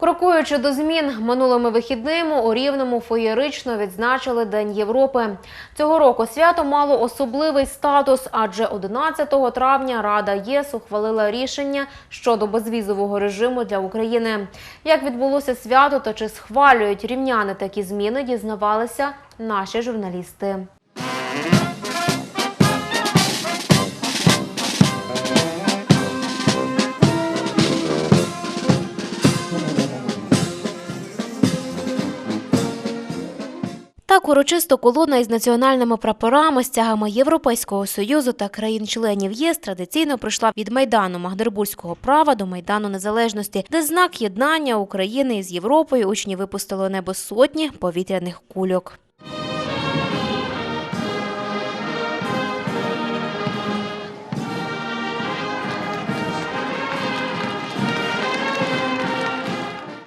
Крокуючи до змін минулими вихідними у Рівному феєрично відзначили День Європи. Цього року свято мало особливий статус, адже 11 травня Рада ЄС ухвалила рішення щодо безвізового режиму для України. Як відбулося свято та чи схвалюють рівняни такі зміни, дізнавалися наші журналісти. Так урочисто колона із національними прапорами, стягами Європейського союзу та країн-членів ЄС традиційно пройшла від майдану Магдербурзького права до майдану незалежності, де знак єднання України із Європою учні випустили небо сотні повітряних кульок.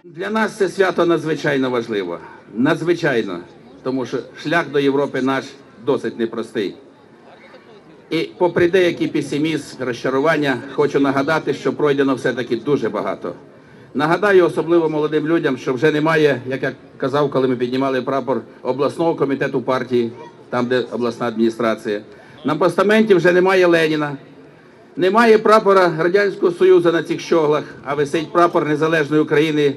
Для нас це свято надзвичайно важливо. Надзвичайно. Тому що шлях до Європи наш досить непростий. І попри деякий песимізм, розчарування, хочу нагадати, що пройдено все-таки дуже багато. Нагадаю особливо молодим людям, що вже немає, як я казав, коли ми піднімали прапор обласного комітету партії, там де обласна адміністрація. На постаменті вже немає Леніна, немає прапора Радянського Союзу на цих щоглах, а висить прапор Незалежної України,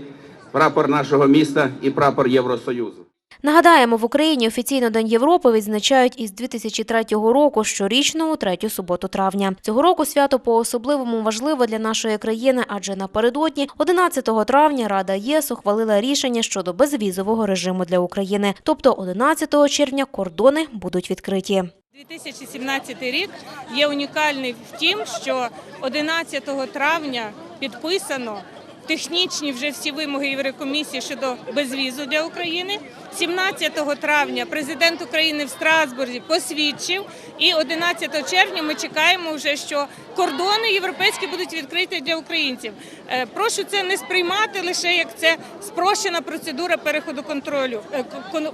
прапор нашого міста і прапор Євросоюзу. Нагадаємо, в Україні офіційно День Європи відзначають із 2003 року щорічно у третю суботу травня. Цього року свято по-особливому важливо для нашої країни, адже напередодні 11 травня Рада єС ухвалила рішення щодо безвізового режиму для України. Тобто 11 червня кордони будуть відкриті. 2017 рік є унікальний в тім, що 11 травня підписано технічні вже всі вимоги Єврокомісії щодо безвізу для України. 17 травня президент України в Страсбурзі посвідчив, і 11 червня ми чекаємо вже, що кордони європейські будуть відкриті для українців. Е, Прошу це не сприймати лише як це спрощена процедура переходу контролю е,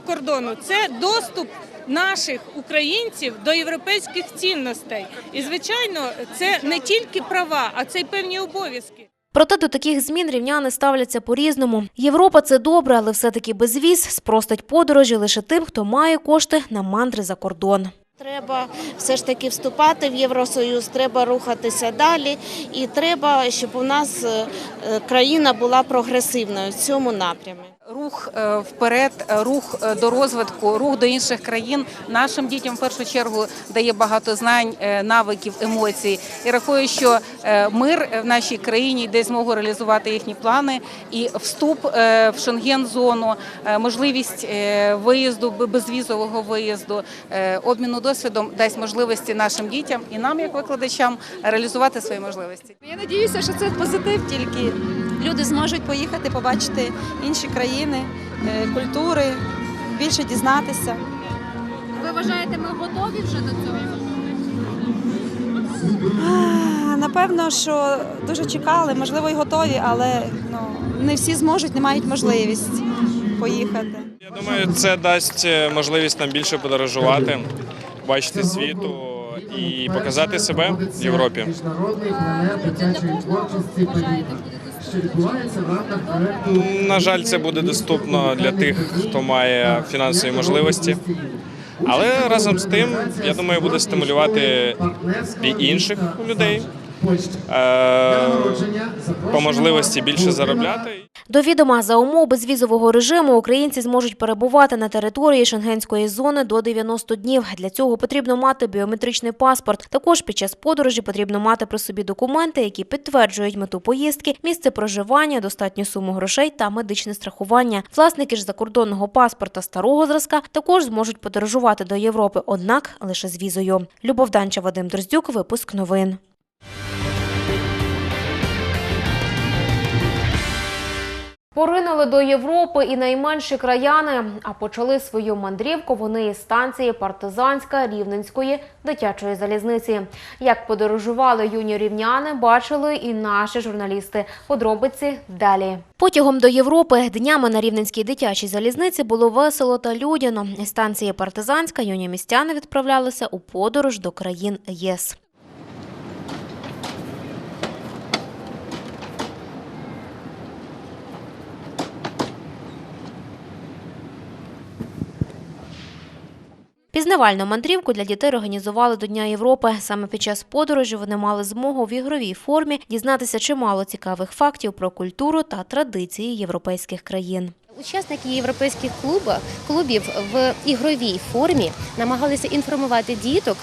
кордону. Це доступ наших українців до європейських цінностей. І звичайно, це не тільки права, а це й певні обов'язки. Проте до таких змін рівняни ставляться по-різному. Європа це добре, але все-таки безвіз спростить подорожі лише тим, хто має кошти на мандри за кордон. Треба все ж таки вступати в Євросоюз, треба рухатися далі, і треба, щоб у нас е, е, країна була прогресивною в цьому напрямі. Рух е, вперед, е, рух е, до розвитку, рух до інших країн нашим дітям в першу чергу дає багато знань, навиків, емоцій. І рахую, що мир в нашій країні йде змогу реалізувати їхні плани. І вступ в шенген-зону, можливість виїзду, безвізового виїзду, обміну досвідом дасть можливості нашим дітям і нам, як викладачам, реалізувати свої можливості. Я надіюся, що це позитив тільки. Люди зможуть поїхати, побачити інші країни, е, культури, більше дізнатися. Ви вважаєте, ми готові вже до цього? Напевно, що дуже чекали, можливо, і готові, але ну, не всі зможуть, не мають можливість поїхати. Я думаю, це дасть е, можливість нам більше подорожувати, бачити світу і показати себе в Європі. Це для кожного вважаєте На жаль, це буде доступно для тих, хто має фінансові можливості. Але разом з тим, я думаю, буде стимулювати і інших людей е, по можливості більше заробляти. До відома за умов безвізового режиму українці зможуть перебувати на території шенгенської зони до 90 днів. Для цього потрібно мати біометричний паспорт. Також під час подорожі потрібно мати при собі документи, які підтверджують мету поїздки, місце проживання, достатню суму грошей та медичне страхування. Власники ж закордонного паспорта старого зразка також зможуть подорожувати до Європи, однак лише з візою. Любов Данча, Вадим Дроздюк, випуск новин. Поринули до Європи і найменші краяни, а почали свою мандрівку вони із станції Партизанська Рівненської дитячої залізниці. Як подорожували юні рівняни, бачили і наші журналісти. Подробиці далі. Потягом до Європи днями на Рівненській дитячій залізниці було весело та людяно. Станції Партизанська юні містяни відправлялися у подорож до країн ЄС. Пізнавальну мандрівку для дітей організували до Дня Європи. Саме під час подорожі вони мали змогу в ігровій формі дізнатися чимало цікавих фактів про культуру та традиції європейських країн. Учасники європейських клубів, клубів в ігровій формі намагалися інформувати діток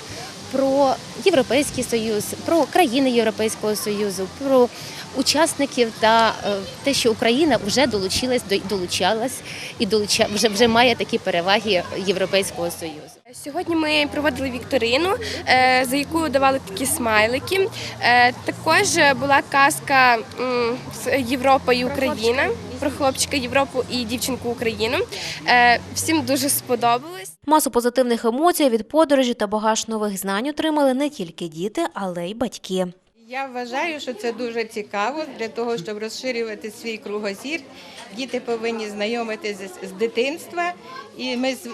про Європейський Союз, про країни Європейського Союзу, про учасників та е, те, що Україна вже долучилась до долучалась і долуча вже має такі переваги Європейського Союзу. Сьогодні ми проводили вікторину, е, за яку давали такі смайлики. Е, Також була казка з Європа і Україна про хлопчика Європу і дівчинку Україну. Е, Всім дуже сподобалось. Масу позитивних емоцій від подорожі та багаж нових знань отримали не тільки діти, але й батьки. Я вважаю, що це дуже цікаво для того, щоб розширювати свій кругозір. Діти повинні знайомитися з- з дитинства, і ми з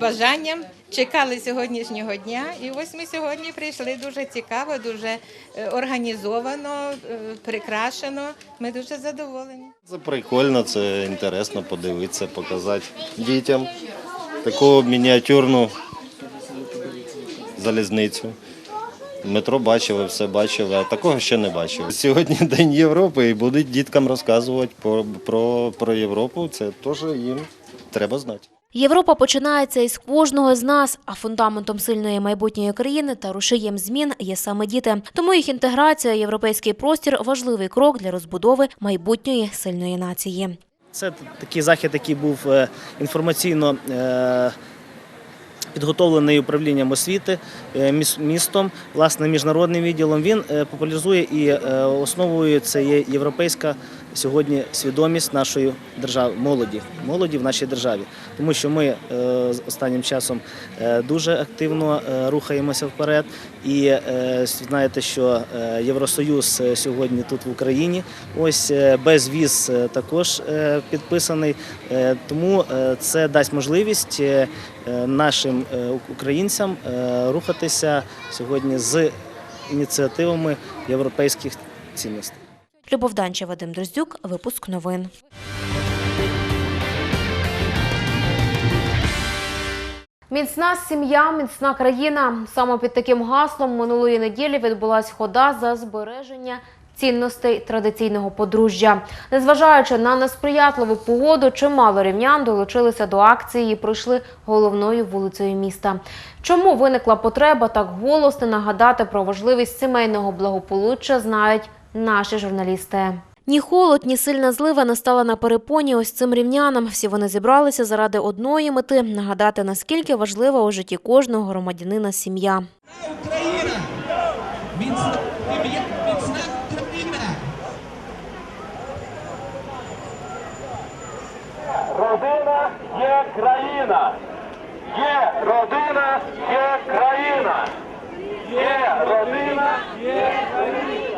бажанням чекали сьогоднішнього дня. І ось ми сьогодні прийшли дуже цікаво, дуже е, організовано, е, прикрашено. Ми дуже задоволені. Це прикольно, це інтересно подивитися, показати дітям таку мініатюрну залізницю. Метро бачили, все бачили, а такого ще не бачив. Сьогодні День Європи і будуть діткам розказувати про, про, про Європу. Це теж їм треба знати. Європа починається із кожного з нас, а фундаментом сильної майбутньої країни та рушієм змін є саме діти. Тому їх інтеграція, європейський простір важливий крок для розбудови майбутньої сильної нації. Це такий захід, який був е, інформаційно е, підготовлений управлінням освіти е, містом, власне, міжнародним відділом. Він популяризує і основою це є європейська сьогодні свідомість нашої держави, молоді, молоді в нашій державі. Тому що ми е, останнім часом е, дуже активно е, рухаємося вперед. І знаєте, що Євросоюз сьогодні тут в Україні. Ось безвіз е, також підписаний. Тому це дасть можливість нашим українцям рухатися сьогодні з ініціативами європейських цінностей. Любов Данча, Вадим Дроздюк, випуск новин. Міцна сім'я, міцна країна. Саме під таким гаслом минулої неділі відбулась хода за збереження цінностей традиційного подружжя. Незважаючи на несприятливу погоду, чимало рівнян долучилися до акції і пройшли головною вулицею міста. Чому виникла потреба так голосно нагадати про важливість сімейного благополуччя, знають наші журналісти. Ні холод, ні сильна злива не стала на перепоні ось цим рівнянам. Всі вони зібралися заради одної мети нагадати, наскільки важлива у житті кожного громадянина сім'я. Україна! Міцна, країна! Родина є країна. Є родина, є країна. Є родина, є країна.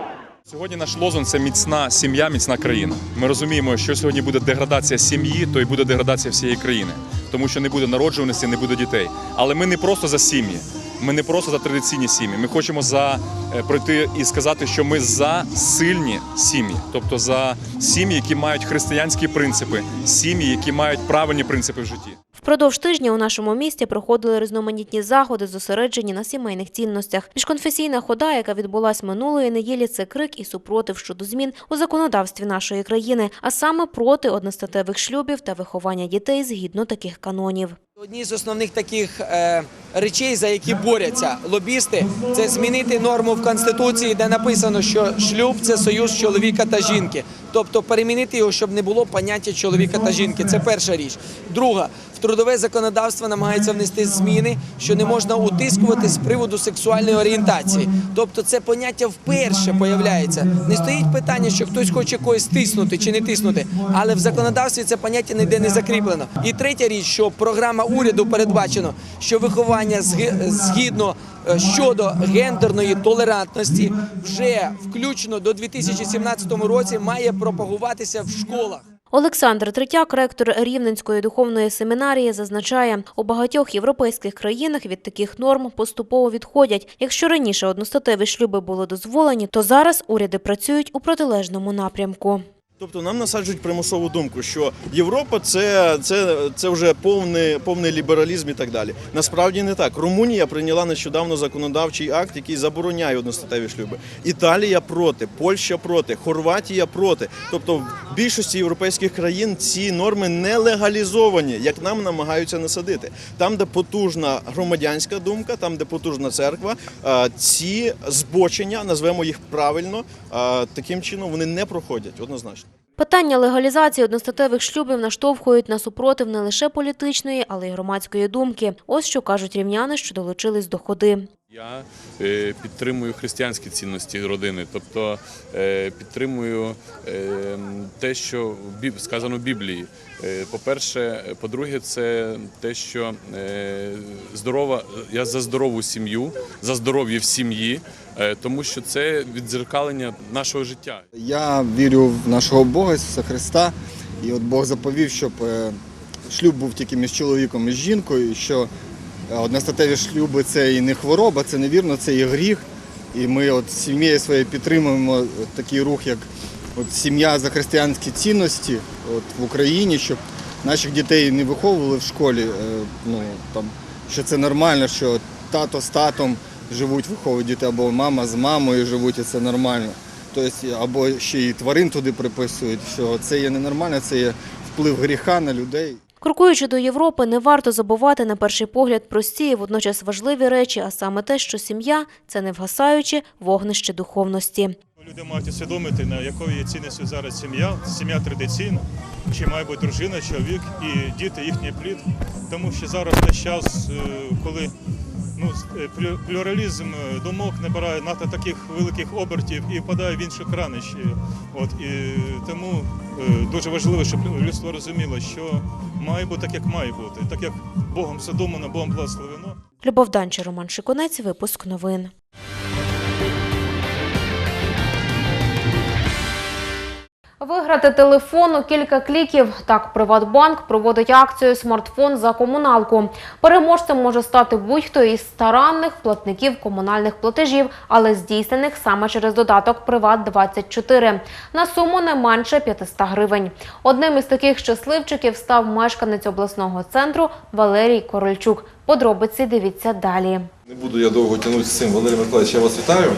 Сьогодні наш лозунг це міцна сім'я, міцна країна. Ми розуміємо, що сьогодні буде деградація сім'ї, то й буде деградація всієї країни, тому що не буде народжуваності, не буде дітей. Але ми не просто за сім'ї. Ми не просто за традиційні сім'ї. Ми хочемо за е, пройти і сказати, що ми за сильні сім'ї, тобто за сім'ї, які мають християнські принципи, сім'ї, які мають правильні принципи в житті. Впродовж тижня у нашому місті проходили різноманітні заходи, зосереджені на сімейних цінностях. Міжконфесійна хода, яка відбулась минулої неділі, це крик і супротив щодо змін у законодавстві нашої країни, а саме проти одностатевих шлюбів та виховання дітей згідно таких канонів. Одні з основних таких е, речей, за які борються лобісти, це змінити норму в конституції, де написано, що шлюб це союз чоловіка та жінки. тобто перемінити його, щоб не було поняття чоловіка та жінки. Це перша річ. Друга, трудове законодавство намагається внести зміни, що не можна утискувати з приводу сексуальної орієнтації. Тобто це поняття вперше появляється. Не стоїть питання, що хтось хоче когось тиснути чи не тиснути, але в законодавстві це поняття ніде не закріплено. І третя річ, що програма уряду передбачено, що виховання згідно е, щодо гендерної толерантності вже включно до 2017 році має пропагуватися в школах. Олександр Третяк, ректор Рівненської духовної семінарії, зазначає, у багатьох європейських країнах від таких норм поступово відходять. Якщо раніше одностатеві шлюби були дозволені, то зараз уряди працюють у протилежному напрямку. Тобто нам насаджують примусову думку, що Європа це, це, це вже повний, повний лібералізм і так далі. Насправді не так. Румунія прийняла нещодавно законодавчий акт, який забороняє одностатеві шлюби. Італія проти, Польща проти, Хорватія проти. Тобто в більшості європейських країн ці норми не легалізовані, як нам намагаються насадити. Там, де потужна громадянська думка, там, де потужна церква, е, ці збочення, назвемо їх правильно, е, таким чином вони не проходять однозначно. Питання легалізації одностатевих шлюбів наштовхують на супротив не лише політичної, але й громадської думки. Ось що кажуть рівняни, що долучились до ходи. Я е, підтримую християнські цінності родини, тобто е, підтримую е, те, що сказано в Біблії. По-перше, по-друге, це те, що здорова, я за здорову сім'ю, за здоров'я в сім'ї, тому що це віддзеркалення нашого життя. Я вірю в нашого Бога Ісуса Христа, і от Бог заповів, щоб шлюб був тільки між чоловіком і жінкою, що одностатеві шлюби це і не хвороба, це невірно, це і гріх. І ми от сім'єю своєю підтримуємо такий рух, як от сім'я за християнські цінності от в Україні, щоб наших дітей не виховували в школі. е, Ну там що це нормально, що тато з татом живуть, виховують дітей, або мама з мамою живуть, і це нормально. Тобто, або ще й тварин туди приписують, що це є ненормально, це є вплив гріха на людей. Крокуючи до Європи, не варто забувати на перший погляд прості і водночас важливі речі, а саме те, що сім'я це невгасаюче вогнище духовності. Люди мають усвідомити, на якої є цінністю зараз сім'я, сім'я традиційна, чи має бути дружина, чоловік і діти, їхній плід. Тому що зараз це час, е, коли ну, е, плю- плюралізм е, думок набирає надто таких великих обертів і впадає в інші кранищі. От, і тому е, дуже важливо, щоб людство розуміло, що має бути так, як має бути, так як Богом задумано, Богом благословено. Любов Данча, Роман Шиконець, випуск новин. Виграти телефон у кілька кліків. Так, Приватбанк проводить акцію Смартфон за комуналку. Переможцем може стати будь-хто із старанних платників комунальних платежів, але здійснених саме через додаток Приват 24 на суму не менше 500 гривень. Одним із таких щасливчиків став мешканець обласного центру Валерій Корольчук. Подробиці дивіться далі. Не буду я довго тягнути з цим. Валерій Миколаївич, я вас вітаю.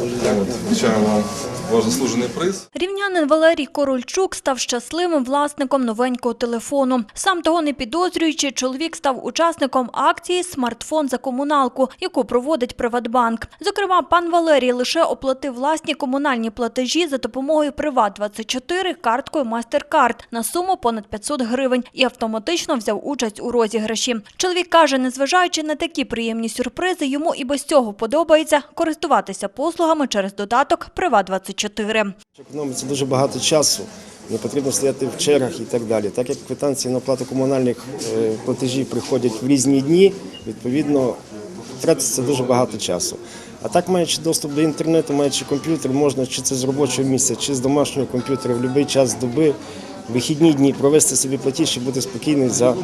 От, вам ваш заслужений приз. Рівнянин Валерій Корольчук став щасливим власником новенького телефону. Сам того не підозрюючи, чоловік став учасником акції Смартфон за комуналку, яку проводить Приватбанк. Зокрема, пан Валерій лише оплатив власні комунальні платежі за допомогою Приват 24 карткою MasterCard на суму понад 500 гривень і автоматично взяв участь у розіграші. Чоловік каже, незважаючи на такі приємні сюрпризи, йому і без цього подобається користуватися послугами через додаток Приват 24 Економиться дуже багато часу, не потрібно стояти в чергах і так далі. Так як квитанції на оплату комунальних е, платежів приходять в різні дні, відповідно тратиться дуже багато часу. А так, маючи доступ до інтернету, маючи комп'ютер, можна чи це з робочого місця, чи з домашнього комп'ютера в будь-який час доби, вихідні дні провести собі платіж і бути спокійний за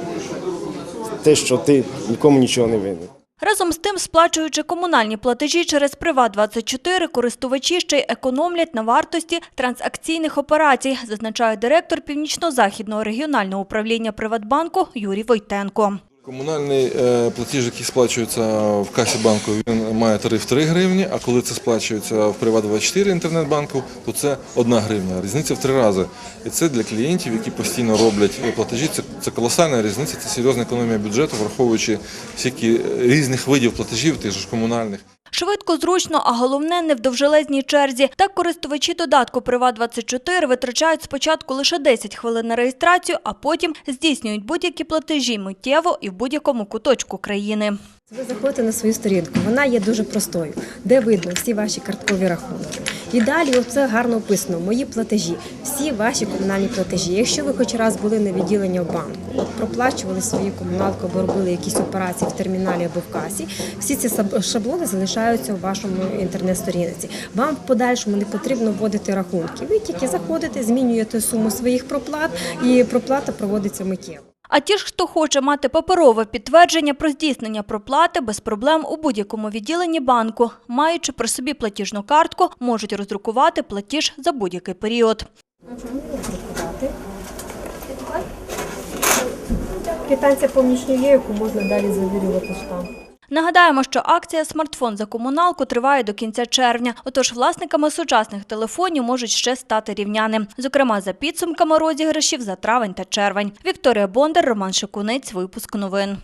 те, що ти нікому нічого не винен. Разом з тим, сплачуючи комунальні платежі через Приват24, користувачі ще й економлять на вартості трансакційних операцій, зазначає директор Північно-Західного регіонального управління Приватбанку Юрій Войтенко. Комунальний е, платіж, який сплачується в касі банку, він має тариф 3 гривні, а коли це сплачується в Приват24 інтернет-банку, то це 1 гривня. Різниця в три рази. І це для клієнтів, які постійно роблять е, платежі, це, це колосальна різниця, це серйозна економія бюджету, враховуючи всякі різних видів платежів, тих ж комунальних. Швидко, зручно, а головне не в довжелезній черзі. Так користувачі додатку Приват24 витрачають спочатку лише 10 хвилин на реєстрацію, а потім здійснюють будь-які платежі миттєво і в будь-якому куточку країни. Ви заходите на свою сторінку, вона є дуже простою, де видно всі ваші карткові рахунки. І далі оце гарно описано, мої платежі, всі ваші комунальні платежі. Якщо ви хоч раз були на відділенні в банку, проплачували свою комуналку або робили якісь операції в терміналі або в касі, всі ці шаблони залишаються у вашому інтернет-сторінці. Вам в подальшому не потрібно вводити рахунки. Ви тільки заходите, змінюєте суму своїх проплат, і проплата проводиться миттєво. А ті ж, хто хоче мати паперове підтвердження про здійснення проплати без проблем у будь-якому відділенні банку, маючи при собі платіжну картку, можуть роздрукувати платіж за будь-який період. Квитанція повністю є, яку можна далі завірювати штамп. Нагадаємо, що акція Смартфон за комуналку триває до кінця червня. Отож, власниками сучасних телефонів можуть ще стати рівняни. Зокрема, за підсумками розіграшів за травень та червень. Вікторія Бондар, Роман Шикунець. Випуск новин.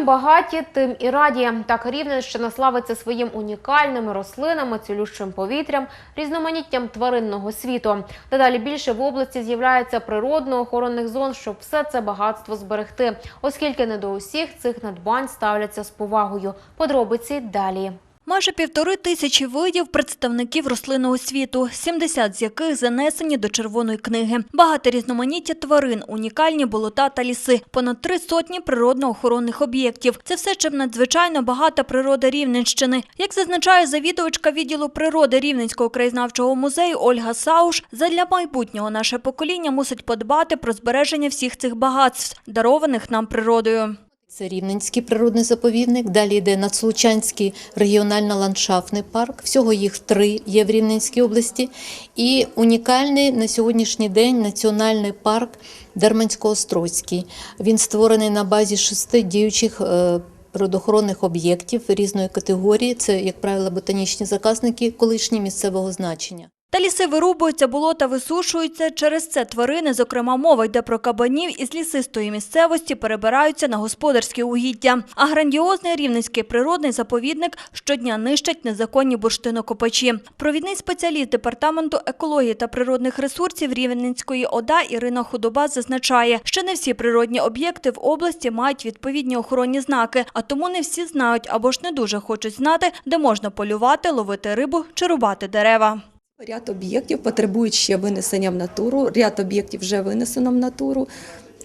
Чим багаті, тим і раді. Так Рівненщина славиться своїм унікальними рослинами, цілющим повітрям, різноманіттям тваринного світу. Дедалі більше в області з'являється природно-охоронних зон, щоб все це багатство зберегти, оскільки не до усіх цих надбань ставляться з повагою. Подробиці далі. Майже півтори тисячі видів представників рослинного світу, 70 з яких занесені до червоної книги. Багато різноманіття тварин, унікальні болота та ліси, понад три сотні природно-охоронних об'єктів. Це все чим надзвичайно багата природа Рівненщини. Як зазначає завідувачка відділу природи Рівненського краєзнавчого музею Ольга Сауш, задля майбутнього наше покоління мусить подбати про збереження всіх цих багатств, дарованих нам природою. Це Рівненський природний заповідник, далі йде Надслучанський регіонально-ландшафтний парк. Всього їх три є в Рівненській області. І унікальний на сьогоднішній день національний парк Дермансько-Острозький. Він створений на базі шести діючих е, природоохоронних об'єктів різної категорії. Це, як правило, ботанічні заказники колишні місцевого значення. Та ліси вирубуються, болота висушуються. Через це тварини, зокрема мова йде про кабанів, із лісистої місцевості перебираються на господарські угіддя. А грандіозний рівненський природний заповідник щодня нищать незаконні бурштинокопачі. Провідний спеціаліст департаменту екології та природних ресурсів Рівненської ОДА Ірина Худоба зазначає, що не всі природні об'єкти в області мають відповідні охоронні знаки, а тому не всі знають або ж не дуже хочуть знати, де можна полювати, ловити рибу чи рубати дерева. Ряд об'єктів потребують ще винесення в натуру. Ряд об'єктів вже винесено в натуру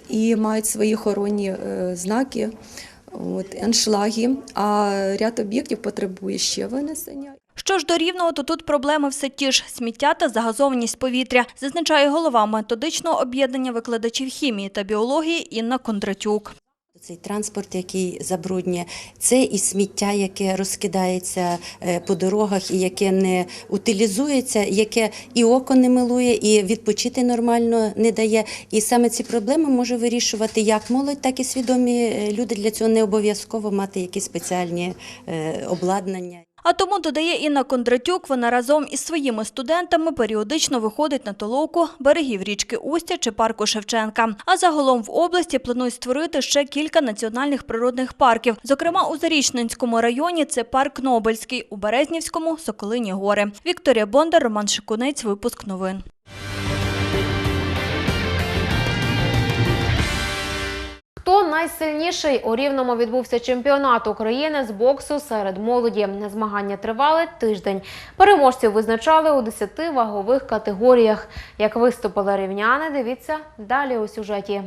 і мають свої охоронні е, знаки, от, еншлаги, а ряд об'єктів потребує ще винесення. Що ж до рівного, то тут проблеми все ті ж – сміття та загазованість повітря, зазначає голова методичного об'єднання викладачів хімії та біології Інна Кондратюк. Цей транспорт, який забруднює, це і сміття, яке розкидається е, по дорогах і яке не утилізується, яке і око не милує, і відпочити нормально не дає. І саме ці проблеми може вирішувати як молодь, так і свідомі е, люди. Для цього не обов'язково мати якісь спеціальні е, обладнання. А тому, додає Інна Кондратюк, вона разом із своїми студентами періодично виходить на толоку берегів річки Устя чи парку Шевченка. А загалом в області планують створити ще кілька національних природних парків. Зокрема, у Зарічненському районі це парк Нобельський, у Березнівському – Соколині гори. Вікторія Бондар, Роман Шикунець, випуск новин. Хто найсильніший у рівному відбувся чемпіонат України з боксу серед молоді. Змагання тривали тиждень. Переможців визначали у 10 вагових категоріях. Як виступили рівняни, дивіться далі у сюжеті.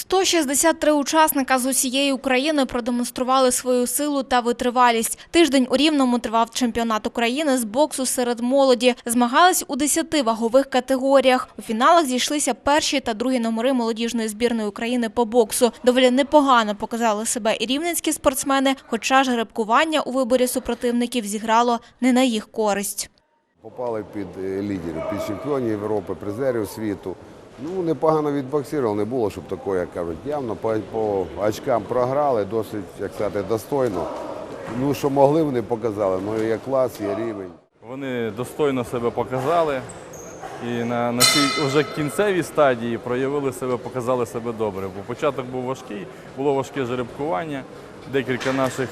163 учасника з усієї України продемонстрували свою силу та витривалість. Тиждень у Рівному тривав чемпіонат України з боксу серед молоді. Змагались у 10 вагових категоріях. У фіналах зійшлися перші та другі номери молодіжної збірної України по боксу. Доволі непогано показали себе і рівненські спортсмени, хоча ж гребкування у виборі супротивників зіграло не на їх користь. Попали під лідерів, під чемпіонів Європи, призерів світу. Ну, непогано відбоксували, не було, щоб такого, як кажуть, явно по, по очкам програли, досить, як сказати, достойно. Ну, що могли, вони показали. Ну, є клас, є рівень. Вони достойно себе показали. І на, на цій вже кінцевій стадії проявили себе, показали себе добре. Бо початок був важкий, було важке жеребкування. Декілька наших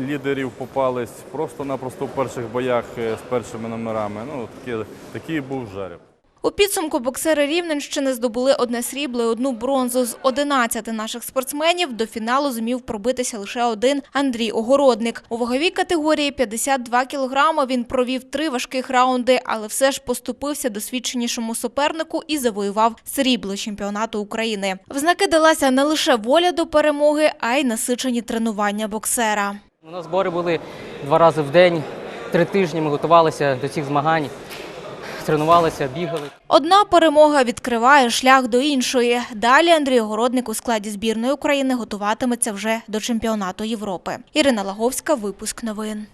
лідерів попались просто-напросто в перших боях е, з першими номерами. Ну, таке, такий був жереб. У підсумку боксери Рівненщини здобули одне срібло і одну бронзу. З 11 наших спортсменів до фіналу зумів пробитися лише один Андрій Огородник. У ваговій категорії 52 кілограми він провів три важких раунди, але все ж поступився досвідченішому супернику і завоював срібло чемпіонату України. В знаки далася не лише воля до перемоги, а й насичені тренування боксера. У нас збори були два рази в день, три тижні ми готувалися до цих змагань, тренувалися, бігали. Одна перемога відкриває шлях до іншої. Далі Андрій Огородник у складі збірної України готуватиметься вже до чемпіонату Європи. Ірина Лаговська, випуск новин.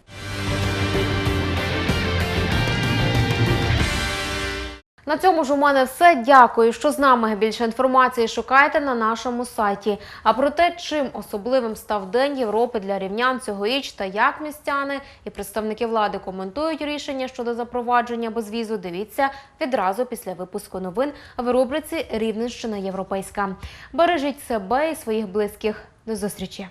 На цьому ж у мене все. Дякую, що з нами. Більше інформації шукайте на нашому сайті. А про те, чим особливим став День Європи для рівнян цьогоріч та як містяни і представники влади коментують рішення щодо запровадження безвізу, дивіться відразу після випуску новин в рубриці Рівненщина Європейська. Бережіть себе і своїх близьких. До зустрічі!